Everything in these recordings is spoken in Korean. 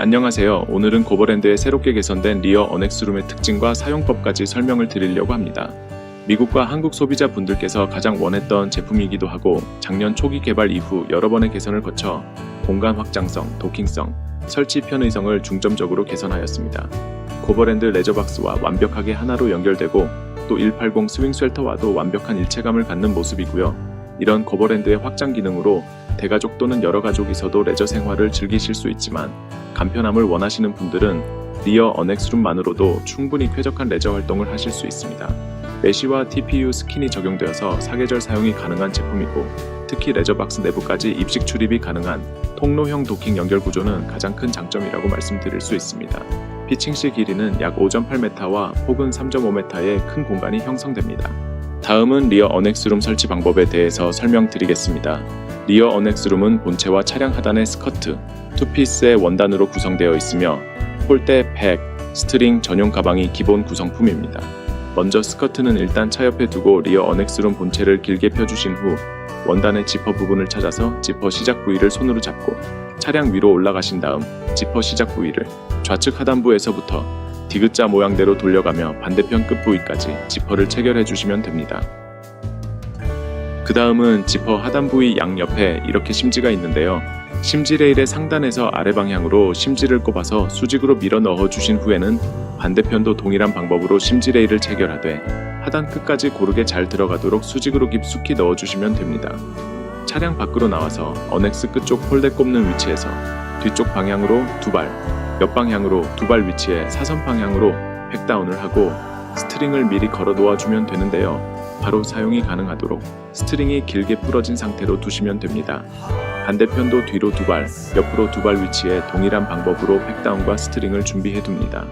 안녕하세요. 오늘은 고버랜드의 새롭게 개선된 리어 어넥스룸의 특징과 사용법까지 설명을 드리려고 합니다. 미국과 한국 소비자 분들께서 가장 원했던 제품이기도 하고 작년 초기 개발 이후 여러 번의 개선을 거쳐 공간 확장성, 도킹성, 설치 편의성을 중점적으로 개선하였습니다. 고버랜드 레저박스와 완벽하게 하나로 연결되고 또 180 스윙 쉘터와도 완벽한 일체감을 갖는 모습이고요. 이런 고버랜드의 확장 기능으로 대가족 또는 여러 가족이서도 레저 생활을 즐기실 수 있지만 간편함을 원하시는 분들은 리어 어넥스룸만으로도 충분히 쾌적한 레저 활동을 하실 수 있습니다. 메시와 TPU 스킨이 적용되어서 사계절 사용이 가능한 제품이고 특히 레저박스 내부까지 입식 출입이 가능한 통로형 도킹 연결 구조는 가장 큰 장점이라고 말씀드릴 수 있습니다. 피칭 시 길이는 약 5.8m와 폭은 3.5m의 큰 공간이 형성됩니다. 다음은 리어 어넥스룸 설치 방법에 대해서 설명드리겠습니다. 리어 어넥스룸은 본체와 차량 하단의 스커트, 투피스의 원단으로 구성되어 있으며 폴대, 백, 스트링 전용 가방이 기본 구성품입니다. 먼저 스커트는 일단 차 옆에 두고 리어 어넥스룸 본체를 길게 펴주신 후 원단의 지퍼 부분을 찾아서 지퍼 시작 부위를 손으로 잡고 차량 위로 올라가신 다음 지퍼 시작 부위를 좌측 하단부에서부터 디귿자 모양대로 돌려가며 반대편 끝 부위까지 지퍼를 체결해 주시면 됩니다. 그 다음은 지퍼 하단 부위 양옆에 이렇게 심지가 있는데요. 심지 레일의 상단에서 아래 방향으로 심지를 꼽아서 수직으로 밀어 넣어 주신 후에는 반대편도 동일한 방법으로 심지 레일을 체결하되 하단 끝까지 고르게 잘 들어가도록 수직으로 깊숙이 넣어 주시면 됩니다. 차량 밖으로 나와서 어넥스 끝쪽 홀대 꼽는 위치에서 뒤쪽 방향으로 두 발, 옆 방향으로 두 발 위치에 사선 방향으로 팩다운을 하고 스트링을 미리 걸어 놓아주면 되는데요. 바로 사용이 가능하도록 스트링이 길게 부러진 상태로 두시면 됩니다. 반대편도 뒤로 두 발, 옆으로 두 발 위치에 동일한 방법으로 팩다운과 스트링을 준비해 둡니다.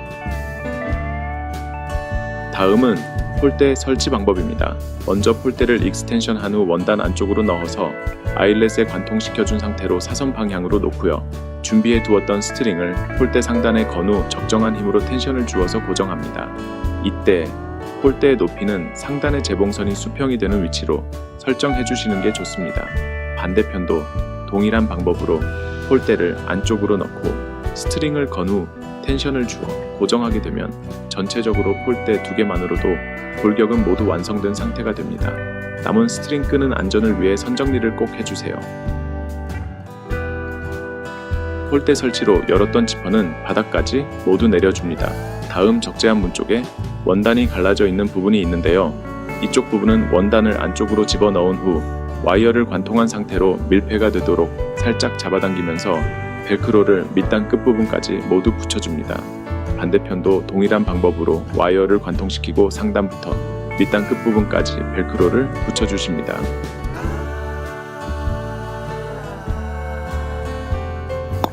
다음은 폴대 설치 방법입니다. 먼저 폴대를 익스텐션 한 후 원단 안쪽으로 넣어서 아일렛에 관통시켜준 상태로 사선 방향으로 놓고요. 준비해 두었던 스트링을 폴대 상단에 건 후 적정한 힘으로 텐션을 주어서 고정합니다. 이때 폴대의 높이는 상단의 재봉선이 수평이 되는 위치로 설정해 주시는 게 좋습니다. 반대편도 동일한 방법으로 폴대를 안쪽으로 넣고 스트링을 건 후 텐션을 주어 고정하게 되면 전체적으로 폴대 두 개만으로도 골격은 모두 완성된 상태가 됩니다. 남은 스트링 끄는 안전을 위해 선정리를 꼭 해주세요. 폴대 설치로 열었던 지퍼는 바닥까지 모두 내려줍니다. 다음 적재한 문 쪽에 원단이 갈라져 있는 부분이 있는데요. 이쪽 부분은 원단을 안쪽으로 집어 넣은 후 와이어를 관통한 상태로 밀폐가 되도록 살짝 잡아당기면서 벨크로를 밑단 끝부분까지 모두 붙여줍니다. 반대편도 동일한 방법으로 와이어를 관통시키고 상단부터 밑단 끝부분까지 벨크로를 붙여주십니다.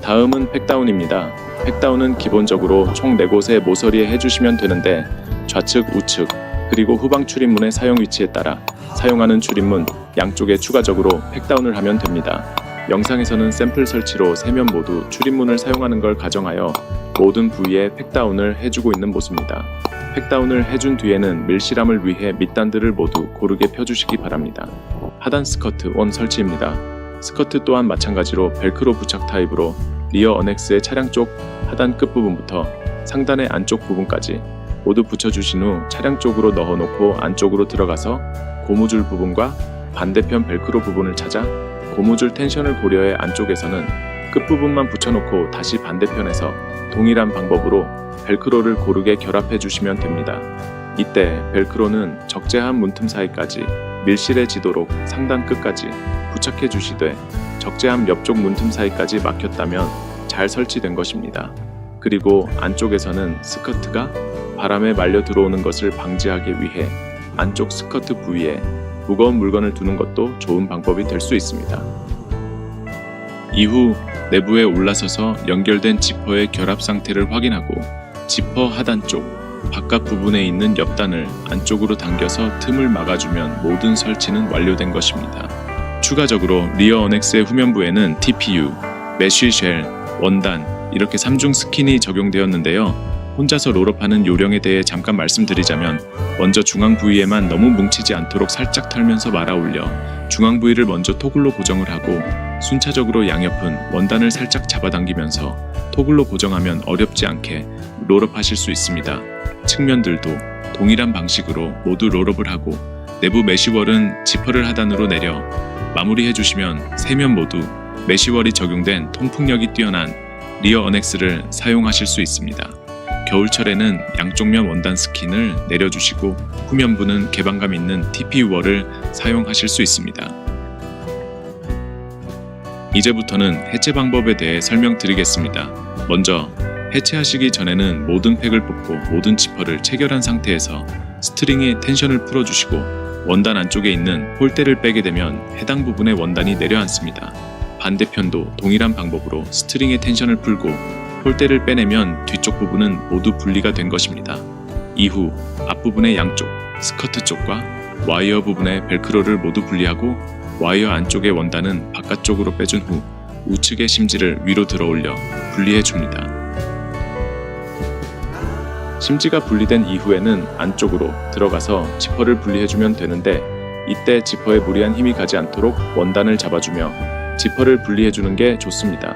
다음은 팩다운입니다. 팩다운은 기본적으로 총 4곳의 모서리에 해주시면 되는데 좌측, 우측, 그리고 후방 출입문의 사용 위치에 따라 사용하는 출입문 양쪽에 추가적으로 팩다운을 하면 됩니다. 영상에서는 샘플 설치로 3면 모두 출입문을 사용하는 걸 가정하여 모든 부위에 팩다운을 해주고 있는 모습입니다. 팩다운을 해준 뒤에는 밀실함을 위해 밑단들을 모두 고르게 펴주시기 바랍니다. 하단 스커트 원 설치입니다. 스커트 또한 마찬가지로 벨크로 부착 타입으로 리어 어넥스의 차량 쪽 하단 끝부분부터 상단의 안쪽 부분까지 모두 붙여주신 후 차량 쪽으로 넣어놓고 안쪽으로 들어가서 고무줄 부분과 반대편 벨크로 부분을 찾아 고무줄 텐션을 고려해 안쪽에서는 끝부분만 붙여놓고 다시 반대편에서 동일한 방법으로 벨크로를 고르게 결합해 주시면 됩니다. 이때 벨크로는 적재한 문틈 사이까지 밀실해지도록 상단 끝까지 부착해 주시되 적재함 옆쪽 문틈 사이까지 막혔다면 잘 설치된 것입니다. 그리고 안쪽에서는 스커트가 바람에 말려 들어오는 것을 방지하기 위해 안쪽 스커트 부위에 무거운 물건을 두는 것도 좋은 방법이 될 수 있습니다. 이후 내부에 올라서서 연결된 지퍼의 결합 상태를 확인하고 지퍼 하단 쪽 바깥 부분에 있는 옆단을 안쪽으로 당겨서 틈을 막아주면 모든 설치는 완료된 것입니다. 추가적으로 리어 어넥스의 후면부에는 TPU, 메쉬 쉘, 원단 이렇게 3중 스킨이 적용되었는데요. 혼자서 롤업하는 요령에 대해 잠깐 말씀드리자면 먼저 중앙 부위에만 너무 뭉치지 않도록 살짝 털면서 말아 올려 중앙 부위를 먼저 토글로 고정을 하고 순차적으로 양옆은 원단을 살짝 잡아당기면서 토글로 고정하면 어렵지 않게 롤업 하실 수 있습니다. 측면들도 동일한 방식으로 모두 롤업을 하고 내부 메쉬월은 지퍼를 하단으로 내려 마무리해 주시면 세 면 모두 메쉬월이 적용된 통풍력이 뛰어난 리어 어넥스를 사용하실 수 있습니다. 겨울철에는 양쪽 면 원단 스킨을 내려주시고 후면부는 개방감 있는 TPU월을 사용하실 수 있습니다. 이제부터는 해체 방법에 대해 설명드리겠습니다. 먼저 해체하시기 전에는 모든 팩을 뽑고 모든 지퍼를 체결한 상태에서 스트링의 텐션을 풀어주시고 원단 안쪽에 있는 홀대를 빼게 되면 해당 부분의 원단이 내려앉습니다. 반대편도 동일한 방법으로 스트링의 텐션을 풀고 홀대를 빼내면 뒤쪽 부분은 모두 분리가 된 것입니다. 이후 앞부분의 양쪽, 스커트 쪽과 와이어 부분의 벨크로를 모두 분리하고 와이어 안쪽의 원단은 바깥쪽으로 빼준 후 우측의 심지를 위로 들어 올려 분리해 줍니다. 심지가 분리된 이후에는 안쪽으로 들어가서 지퍼를 분리해주면 되는데 이때 지퍼에 무리한 힘이 가지 않도록 원단을 잡아주며 지퍼를 분리해주는 게 좋습니다.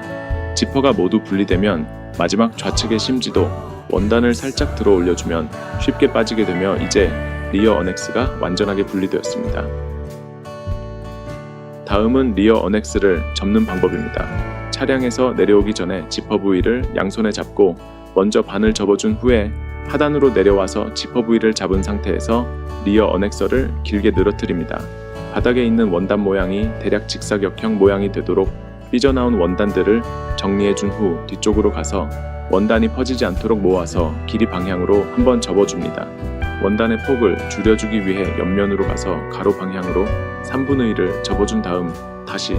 지퍼가 모두 분리되면 마지막 좌측의 심지도 원단을 살짝 들어 올려주면 쉽게 빠지게 되며 이제 리어 어넥스가 완전하게 분리되었습니다. 다음은 리어 어넥스를 접는 방법입니다. 차량에서 내려오기 전에 지퍼 부위를 양손에 잡고 먼저 반을 접어준 후에 하단으로 내려와서 지퍼 부위를 잡은 상태에서 리어 어넥서를 길게 늘어뜨립니다. 바닥에 있는 원단 모양이 대략 직사각형 모양이 되도록 삐져나온 원단들을 정리해 준 후 뒤쪽으로 가서 원단이 퍼지지 않도록 모아서 길이 방향으로 한번 접어줍니다. 원단의 폭을 줄여주기 위해 옆면으로 가서 가로 방향으로 3분의 1을 접어준 다음 다시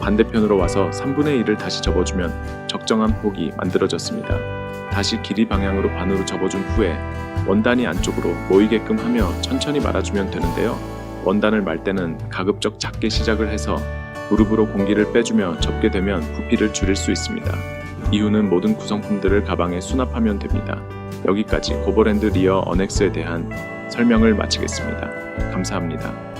반대편으로 와서 3분의 1을 다시 접어주면 적정한 폭이 만들어졌습니다. 다시 길이 방향으로 반으로 접어준 후에 원단이 안쪽으로 모이게끔 하며 천천히 말아주면 되는데요. 원단을 말 때는 가급적 작게 시작을 해서 무릎으로 공기를 빼주며 접게 되면 부피를 줄일 수 있습니다. 이후는 모든 구성품들을 가방에 수납하면 됩니다. 여기까지 고버랜드 리어 어넥스에 대한 설명을 마치겠습니다. 감사합니다.